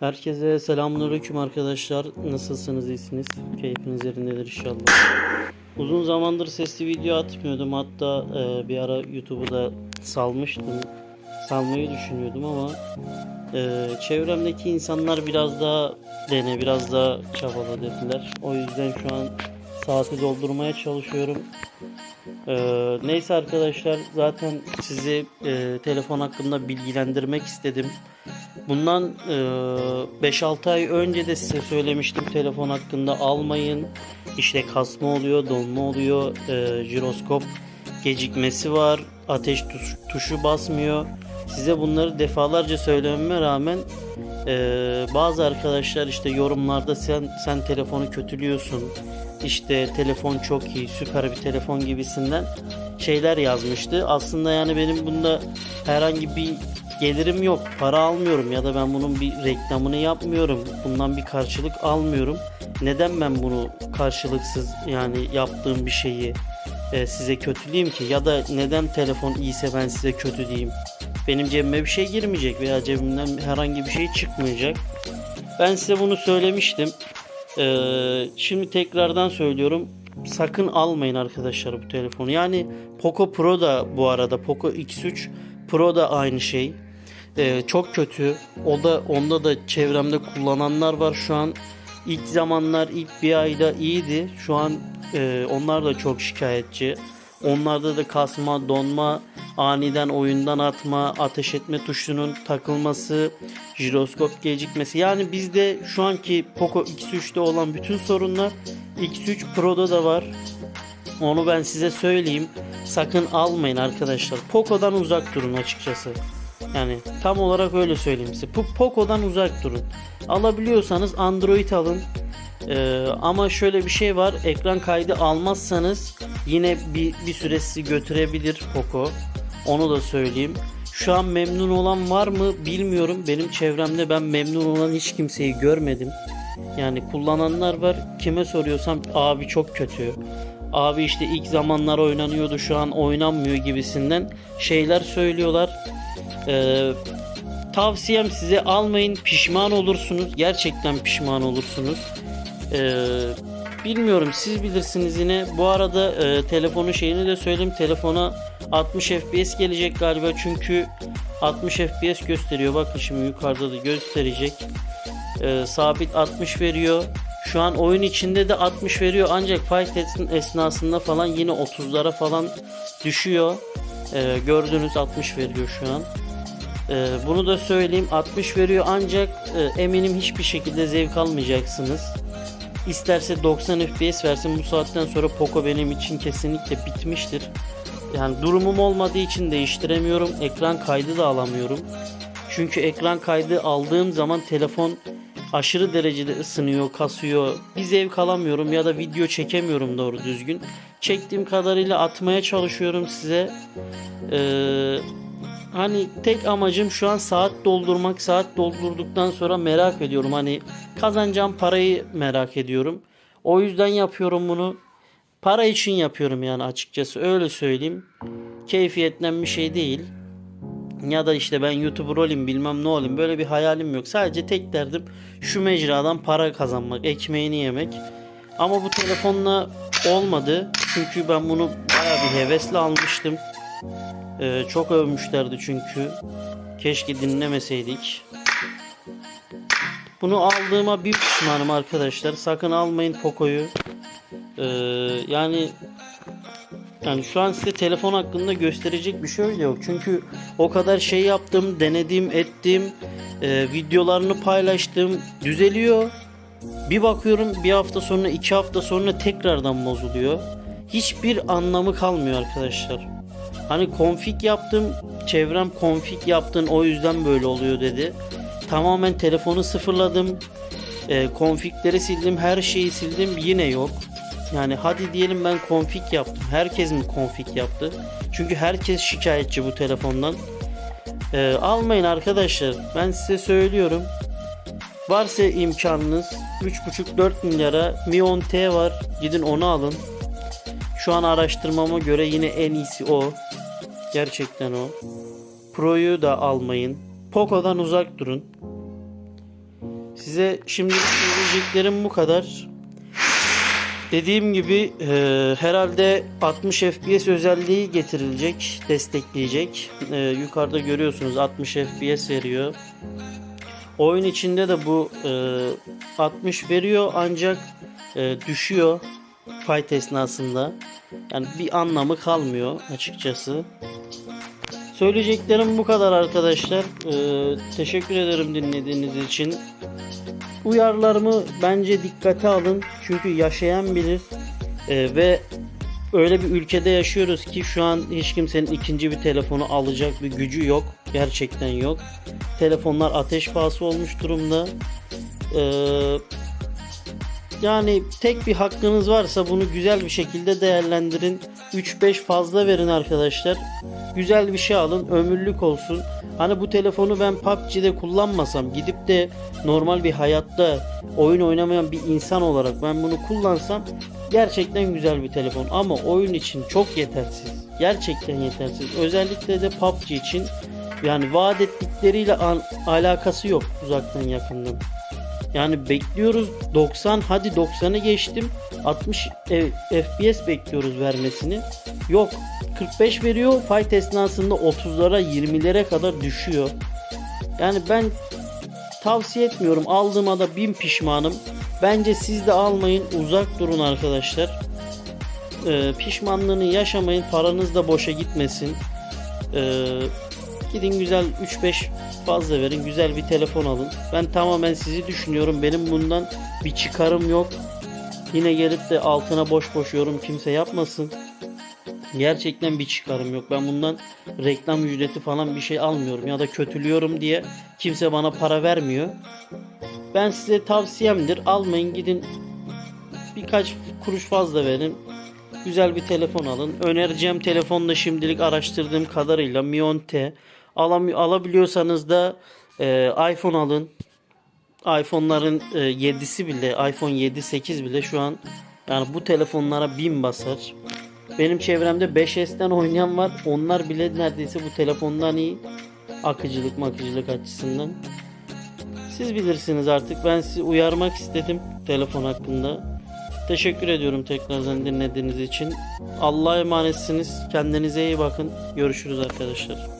Herkese selamünaleyküm arkadaşlar. Nasılsınız, iyisiniz? Keyfiniz yerindedir inşallah. Uzun zamandır sesli video atmıyordum. Hatta e, bir ara YouTube'u da salmıştım. Salmayı düşünüyordum ama e, çevremdeki insanlar biraz daha dene, biraz daha çabala dediler. O yüzden şu an saati doldurmaya çalışıyorum. Ee, neyse arkadaşlar zaten sizi e, telefon hakkında bilgilendirmek istedim. Bundan e, 5-6 ay önce de size söylemiştim telefon hakkında almayın. İşte kasma oluyor, donma oluyor, e, jiroskop gecikmesi var, ateş tuş- tuşu basmıyor. Size bunları defalarca söylememe rağmen e, bazı arkadaşlar işte yorumlarda sen sen telefonu kötülüyorsun. İşte telefon çok iyi, süper bir telefon gibisinden şeyler yazmıştı. Aslında yani benim bunda herhangi bir gelirim yok. Para almıyorum ya da ben bunun bir reklamını yapmıyorum. Bundan bir karşılık almıyorum. Neden ben bunu karşılıksız yani yaptığım bir şeyi e, size kötüleyeyim ki? Ya da neden telefon iyiyse ben size kötü diyeyim? Benim cebime bir şey girmeyecek veya cebimden herhangi bir şey çıkmayacak. Ben size bunu söylemiştim. Ee, şimdi tekrardan söylüyorum. Sakın almayın arkadaşlar bu telefonu. Yani Poco Pro da bu arada Poco X3 Pro da aynı şey. Ee, çok kötü. O da onda da çevremde kullananlar var şu an. İlk zamanlar ilk bir ayda iyiydi. Şu an e, onlar da çok şikayetçi. Onlarda da kasma, donma, aniden oyundan atma, ateş etme tuşunun takılması, jiroskop gecikmesi. Yani bizde şu anki Poco X3'te olan bütün sorunlar X3 Pro'da da var. Onu ben size söyleyeyim. Sakın almayın arkadaşlar. Poco'dan uzak durun açıkçası. Yani tam olarak öyle söyleyeyim size. Bu Poco'dan uzak durun. Alabiliyorsanız Android alın. Ee, ama şöyle bir şey var. Ekran kaydı almazsanız yine bir, bir süre sizi götürebilir Poco. Onu da söyleyeyim. Şu an memnun olan var mı bilmiyorum. Benim çevremde ben memnun olan hiç kimseyi görmedim. Yani kullananlar var. Kime soruyorsam abi çok kötü. Abi işte ilk zamanlar oynanıyordu şu an oynanmıyor gibisinden şeyler söylüyorlar. Ee, tavsiyem size almayın pişman olursunuz. Gerçekten pişman olursunuz. Ee, bilmiyorum siz bilirsiniz yine. Bu arada e, telefonun şeyini de söyleyeyim. Telefona 60 FPS gelecek galiba çünkü 60 FPS gösteriyor. Bakın şimdi yukarıda da gösterecek. Ee, sabit 60 veriyor. Şu an oyun içinde de 60 veriyor ancak fight es- esnasında falan yine 30'lara falan düşüyor. Ee, gördüğünüz 60 veriyor şu an. Ee, bunu da söyleyeyim 60 veriyor ancak e, eminim hiçbir şekilde zevk almayacaksınız. İsterse 90 FPS versin bu saatten sonra Poco benim için kesinlikle bitmiştir. Yani durumum olmadığı için değiştiremiyorum. Ekran kaydı da alamıyorum. Çünkü ekran kaydı aldığım zaman telefon aşırı derecede ısınıyor, kasıyor. Bir zevk alamıyorum ya da video çekemiyorum doğru düzgün. Çektiğim kadarıyla atmaya çalışıyorum size. Ee, hani tek amacım şu an saat doldurmak. Saat doldurduktan sonra merak ediyorum. Hani kazanacağım parayı merak ediyorum. O yüzden yapıyorum bunu. Para için yapıyorum yani açıkçası öyle söyleyeyim. Keyfiyetten bir şey değil. Ya da işte ben YouTuber olayım bilmem ne olayım böyle bir hayalim yok. Sadece tek derdim şu mecradan para kazanmak, ekmeğini yemek. Ama bu telefonla olmadı. Çünkü ben bunu baya bir hevesle almıştım. Ee, çok övmüşlerdi çünkü. Keşke dinlemeseydik. Bunu aldığıma bir pişmanım arkadaşlar. Sakın almayın Poco'yu. Ee, yani yani şu an size telefon hakkında gösterecek bir şey yok. Çünkü o kadar şey yaptım, denedim, ettim, e, videolarını paylaştım, düzeliyor. Bir bakıyorum bir hafta sonra, iki hafta sonra tekrardan bozuluyor. Hiçbir anlamı kalmıyor arkadaşlar. Hani konfig yaptım, çevrem konfig yaptın o yüzden böyle oluyor dedi. Tamamen telefonu sıfırladım. E, konfigleri sildim, her şeyi sildim yine yok. Yani hadi diyelim ben konfig yaptım. Herkes mi konfig yaptı? Çünkü herkes şikayetçi bu telefondan. Ee, almayın arkadaşlar. Ben size söylüyorum. Varsa imkanınız 3,5-4 milyara Mi 10T var. Gidin onu alın. Şu an araştırmama göre yine en iyisi o. Gerçekten o. Pro'yu da almayın. Poco'dan uzak durun. Size şimdi söyleyeceklerim bu kadar. Dediğim gibi e, herhalde 60 FPS özelliği getirilecek, destekleyecek. E, yukarıda görüyorsunuz 60 FPS veriyor. Oyun içinde de bu e, 60 veriyor ancak e, düşüyor fight esnasında. Yani bir anlamı kalmıyor açıkçası. Söyleyeceklerim bu kadar arkadaşlar. Ee, teşekkür ederim dinlediğiniz için. Uyarılarımı bence dikkate alın. Çünkü yaşayan bilir. Ee, ve öyle bir ülkede yaşıyoruz ki şu an hiç kimsenin ikinci bir telefonu alacak bir gücü yok. Gerçekten yok. Telefonlar ateş pahası olmuş durumda. Ee, yani tek bir hakkınız varsa bunu güzel bir şekilde değerlendirin. 3-5 fazla verin arkadaşlar. Güzel bir şey alın. Ömürlük olsun. Hani bu telefonu ben PUBG'de kullanmasam gidip de normal bir hayatta oyun oynamayan bir insan olarak ben bunu kullansam gerçekten güzel bir telefon ama oyun için çok yetersiz. Gerçekten yetersiz. Özellikle de PUBG için yani vaat ettikleriyle alakası yok uzaktan yakından. Yani bekliyoruz 90 hadi 90'ı geçtim 60 e- FPS bekliyoruz vermesini. Yok 45 veriyor fight esnasında 30'lara 20'lere kadar düşüyor. Yani ben tavsiye etmiyorum aldığıma da bin pişmanım. Bence siz de almayın uzak durun arkadaşlar. Ee, pişmanlığını yaşamayın paranız da boşa gitmesin. Ee, gidin güzel 3-5 fazla verin güzel bir telefon alın. Ben tamamen sizi düşünüyorum benim bundan bir çıkarım yok. Yine gelip de altına boş boş yorum kimse yapmasın. Gerçekten bir çıkarım yok. Ben bundan reklam ücreti falan bir şey almıyorum ya da kötülüyorum diye kimse bana para vermiyor. Ben size tavsiyemdir. Almayın gidin birkaç kuruş fazla verin. Güzel bir telefon alın. Önereceğim telefon da şimdilik araştırdığım kadarıyla Mi 10T. Alam alabiliyorsanız da e, iPhone alın. iPhone'ların e, 7'si bile, iPhone 7, 8 bile şu an yani bu telefonlara bin basar. Benim çevremde 5S'ten oynayan var. Onlar bile neredeyse bu telefondan iyi. Akıcılık makıcılık açısından. Siz bilirsiniz artık. Ben sizi uyarmak istedim telefon hakkında. Teşekkür ediyorum tekrardan dinlediğiniz için. Allah'a emanetsiniz. Kendinize iyi bakın. Görüşürüz arkadaşlar.